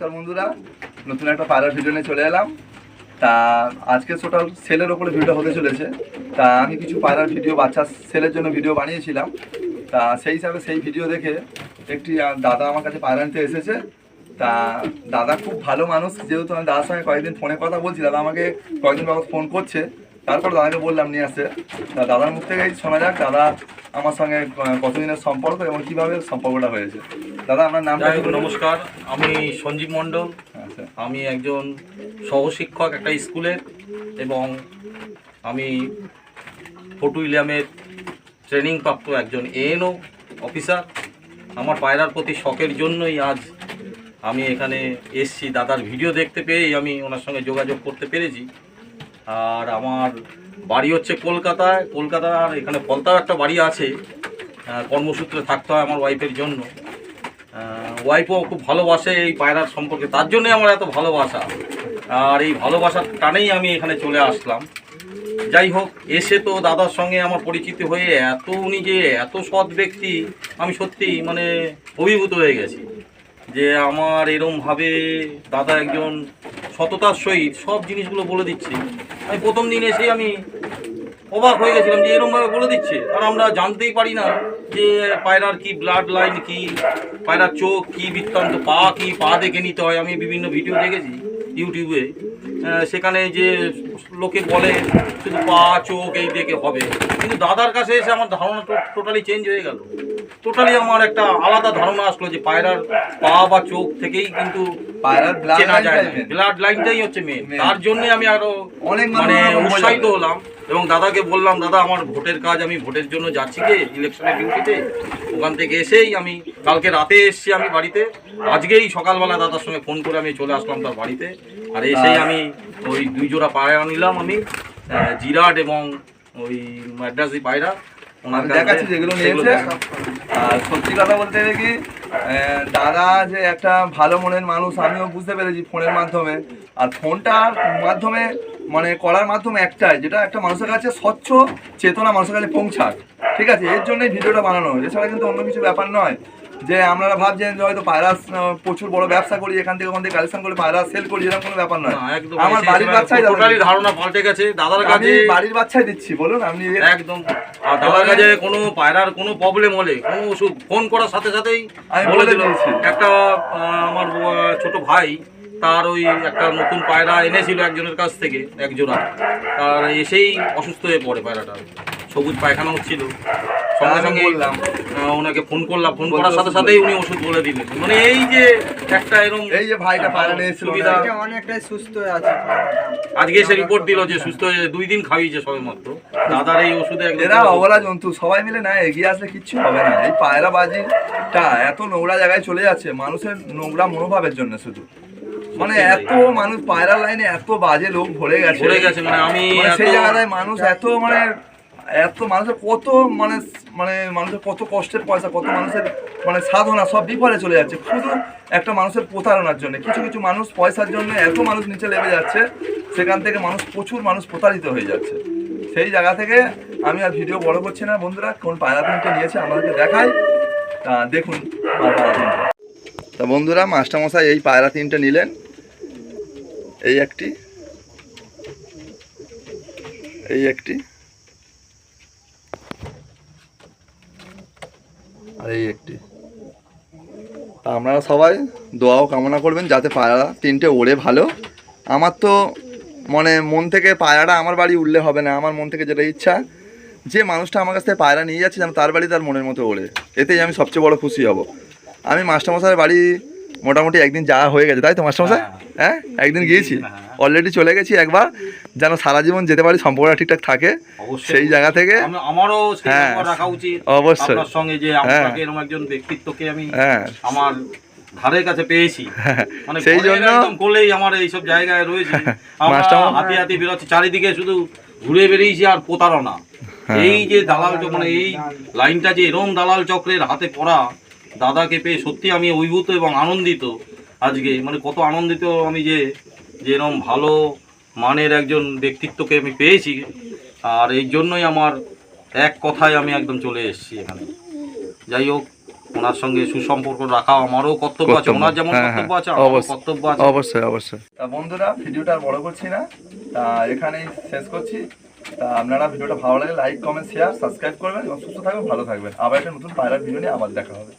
নমস্কার বন্ধুরা। নতুন একটা পায়রার ভিডিও নিয়ে চলে এলাম। তা আজকে টোটাল সেলের ওপরে ভিডিও হতে চলেছে। তা আমি কিছু পায়রার ভিডিও বাচ্চা সেলের জন্য ভিডিও বানিয়েছিলাম। তা সেই হিসাবে সেই ভিডিও দেখে একটি দাদা আমার কাছে পায়রা নিতে এসেছে। তা দাদা খুব ভালো মানুষ। যেহেতু আমি দাদার সঙ্গে কয়েকদিন ফোনে কথা বলছি, দাদা আমাকে কয়েকদিন বাবদ ফোন করছে। তারপর দাদাকে বললাম নিয়ে আসতে। দাদার মুখ থেকেই শোনা যাক দাদা আমার সঙ্গে কতদিনের সম্পর্ক এবং কীভাবে সম্পর্কটা হয়েছে। দাদা আপনার নাম। নমস্কার আমি সঞ্জীব মণ্ডল। আচ্ছা। আমি একজন সহশিক্ষক একটা স্কুলের এবং আমি ফোর্ট ইলিয়ামের ট্রেনিং প্রাপ্ত একজন এএনও অফিসার। আমার পায়রার প্রতি শখের জন্যই আজ আমি এখানে এসছি। দাদার ভিডিও দেখতে পেয়েই আমি ওনার সঙ্গে যোগাযোগ করতে পেরেছি। আর আমার বাড়ি হচ্ছে কলকাতায়। কলকাতার এখানে ফলতাও একটা বাড়ি আছে। কর্মসূত্রে থাকতে হয় আমার ওয়াইফের জন্য। ওয়াইফও খুব ভালোবাসে এই পায়রার সম্পর্কে। তার জন্যই আমার এত ভালোবাসা। আর এই ভালোবাসার টানেই আমি এখানে চলে আসলাম। যাই হোক, এসে তো দাদার সঙ্গে আমার পরিচিতি হয়ে এত উনি যে এত সৎ ব্যক্তি, আমি সত্যি মানে অভিভূত হয়ে গেছি। যে আমার এরমভাবে দাদা একজন সততার সহিত সব জিনিসগুলো বলে দিচ্ছে। আমি প্রথম দিন এসে আমি অবাক হয়ে গেছিলাম যে এরকমভাবে বলে দিচ্ছে। আর আমরা জানতেই পারি না যে পায়রার কি ব্লাড লাইন কি, পায়রার চোখ কি বৃত্তান্ত, পা কি, পা দেখে নিতে হয়। আমি বিভিন্ন ভিডিও দেখেছি, ইউটিউবে। সেখানে যে লোকে বলে শুধু পা চোখ এই দেখে হবে? কিন্তু দাদার কাছে এসে আমার ধারণা টোটালি চেঞ্জ হয়ে গেল। টোটালি আমার একটা আলাদা ধারণা আসলো যে পায়রার পা বা চোখ থেকেই কিন্তু পায়রার চেনা যায় ব্লাড লাইনটাই হচ্ছে মেয়ে তার জন্য আমি আরও অনেক মানে উৎসাহিত হলাম। এবং দাদাকে বললাম দাদা আমার ভোটের কাজ আমি ভোটের জন্য যাচ্ছি গে ইলেকশনের ডিউটিতে ওখান থেকে এসেই আমি কালকে রাতে এসেছি আমি বাড়িতে। আজকেই সকালবেলা দাদার সঙ্গে ফোন করে আমি চলে আসলাম তার বাড়িতে। আর এসেই আমি ওই দুই জোড়া পায়রা নিলাম আমি জিরাট এবং ওই ম্যাড্রাসি পায়রা। ওনার দেখাচ্ছি যেগুলো নিয়েছে। আর সত্যি কথা বলতে কি দাদা যে একটা ভালো মনের মানুষ, আমিও বুঝতে পেরেছি ফোনের মাধ্যমে। আর ফোনটার মাধ্যমে মানে করার মাধ্যমে একটাই, যেটা একটা মানুষের কাছে স্বচ্ছ চেতনা মানুষের কাছে পৌঁছাক। ঠিক আছে? এর জন্যই ভিডিওটা বানানো। এছাড়া কিন্তু অন্য কিছু ব্যাপার নয়। যে আপনারা ভাবছেন যে হয়তো পায়রা প্রচুর বড় ব্যবসা করি এখান থেকে ওখান থেকে কালেকশন করে পায়রা সেল করি এরকম কোনো ব্যাপার নয়। আমার বাড়ির বাচ্চাই টোটালি ধারণা পাল্টে গেছে দাদার আমি কাছে বাড়ির বাচ্চাই দিচ্ছি বলুন আপনি একদম। আর দাদার কাছে কোনো পায়রার কোনো প্রবলেম হলে কোনো ওষুধ ফোন করার সাথে সাথেই আমি বলে বলে দিল। দিয়েছি। একটা আমার ছোট ভাই তার ওই একটা নতুন পায়রা এনেছিল একজনের কাছ থেকে এক জোড়া তার এসেই অসুস্থ হয়ে পড়ে পায়রাটা। সবুজ পায়খানা হচ্ছিল সঙ্গে সঙ্গে বললাম। ওনাকে ফোন করলাম ফোন করার সাথে সাথেই উনি ওষুধ বলে দিলেন। মানে এই যে একটা এরকম এই যে ভাইটা পায়রা নিয়েছিল সুবিধা। অনেকটাই সুস্থ আছে। আজকে এসে রিপোর্ট দিল যে সুস্থ হয়ে দুই দিন খাইয়েছে সবে মাত্র দাদার এই ওষুধে এরা অবলা জন্তু সবাই মিলে না এগিয়ে আসলে কিচ্ছু হবে না। এই পায়রা বাজিটা এত নোংরা জায়গায় চলে যাচ্ছে মানুষের নোংরা মনোভাবের জন্য শুধু। মানে এত মানুষ পায়রা লাইনে এত বাজে লোক ভরে গেছে। ভরে গেছে মানে আমি মানে সেই জায়গায় মানুষ এত মানে এত মানুষের কত মানে মানে মানুষের কত কষ্টের পয়সা, কত মানুষের মানে সাধনা, সব বিফলে চলে যাচ্ছে। শুধু একটা মানুষের প্রতারণার জন্য। কিছু কিছু মানুষ পয়সার জন্য এত মানুষ নিচে নেমে যাচ্ছে, সেখান থেকে মানুষ, প্রচুর মানুষ প্রতারিত হয়ে যাচ্ছে। সেই জায়গা থেকে আমি আর ভিডিও বড় করছি না, বন্ধুরা। কোন পায়রা নিয়েছে আমাদেরকে দেখাই। তা দেখুন তা বন্ধুরা, মাস্টারমশাই এই পায়রা তিনটে নিলেন। এই একটি। এই একটি। আর এই একটি। তা আপনারা সবাই দোয়াও কামনা করবেন যাতে পায়রা তিনটে ওড়ে ভালো। আমার তো মানে মন থেকে পায়রাটা আমার বাড়ি উঠলে হবে না আমার মন থেকে যেটা ইচ্ছা যে মানুষটা আমার কাছ থেকে পায়রা নিয়ে যাচ্ছে যেন তার বাড়ি তার মনের মতো ওড়ে। এতেই আমি সবচেয়ে বড় খুশি হব। আমি মাস্টারমশাইয়ের বাড়ি মোটামুটি একদিন যাওয়া হয়ে গেছে তাই তো মাস্টারমশাই? হ্যাঁ। একদিন গিয়েছি। অলরেডি চলে গেছি একবার। যেন সারা জীবন যেতে পারি সম্পর্কটা ঠিকঠাক থাকে। সেই জায়গা থেকে আমারও হ্যাঁ। রাখা উচিত অবশ্যই। আপনার সঙ্গে যে হ্যাঁ। আপনাকে এরকম একজন ব্যক্তিত্বকে আমি হ্যাঁ আমার কাছে পেয়েছি মানে সেই জন্য- একদম কোলেই আমার এইসব জায়গায় রয়েছে আমরা হাতি হাতি বেরোচ্ছি চারিদিকে শুধু ঘুরে বেরিয়েছি আর প্রতারণা হ্যাঁ। এই যে দালাল মানে এই লাইনটা যে এরম দালাল চক্রের হাতে পড়া দাদাকে পেয়ে সত্যি আমি অভিভূত এবং আনন্দিত আজকে মানে কত আনন্দিত আমি যে যে এরম ভালো মানের একজন ব্যক্তিত্বকে আমি পেয়েছি। আর এই জন্যই আমার এক কথায় আমি একদম চলে এসেছি এখানে। যাই হোক ওনার সঙ্গে সুসম্পর্ক রাখা আমারও কর্তব্য আছে। ওনার যেমন হ্যাঁ, কর্তব্য হ্যাঁ, আছে আমারও কর্তব্য আছে। অবশ্যই অবশ্যই। তা বন্ধুরা ভিডিওটা আর বড় করছি না। তা এখানেই শেষ করছি। তা আপনারা ভিডিওটা ভালো লাগে লাইক কমেন্ট শেয়ার সাবস্ক্রাইব করবেন এবং সুস্থ থাকবেন ভালো থাকবেন। আবার একটা নতুন পায়রার ভিডিও নিয়ে আবার দেখা হবে।